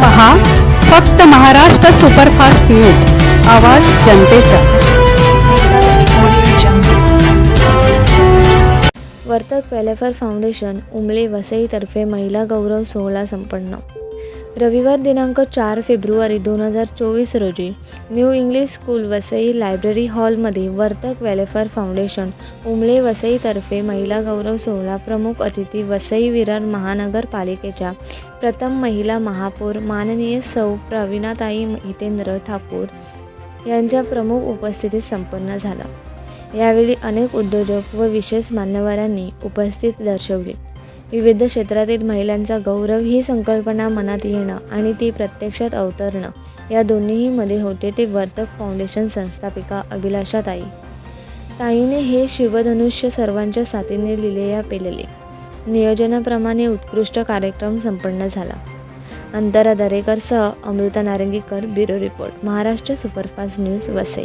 पहा फक्त Maharashtra superfast news आवाज जनतेचा. वर्तक वेलफेअर फाउंडेशन उमले वसईतर्फे महिला गौरव सोहळा संपन्न. रविवार दिनांक चार फेब्रुवारी दोन हजार चोवीस रोजी new English school Vasai library हॉलमध्ये वर्तक वेलफेअर फाउंडेशन उमळे वसईतर्फे महिला गौरव सोहळा प्रमुख अतिथी वसई विरार महानगरपालिकेच्या प्रथम महिला महापौर माननीय सौ प्रवीणाताई हितेंद्र ठाकूर यांच्या प्रमुख उपस्थितीत संपन्न झाला. यावेळी अनेक उद्योजक व विशेष मान्यवरांनी उपस्थित दर्शवली. विविध क्षेत्रातील महिलांचा गौरव ही संकल्पना मनात येणं आणि ती प्रत्यक्षात अवतरणं. या दोन्हीमध्ये होते ते वर्तक फाउंडेशन संस्थापिका अभिलाषा ताई. ताईने हे शिवधनुष्य सर्वांच्या साथीने लिहिले या पेलले. नियोजनाप्रमाणे उत्कृष्ट कार्यक्रम संपन्न झाला. Antara दरेकरसह Amruta Narangikar bureau report. Maharashtra superfast news Vasai.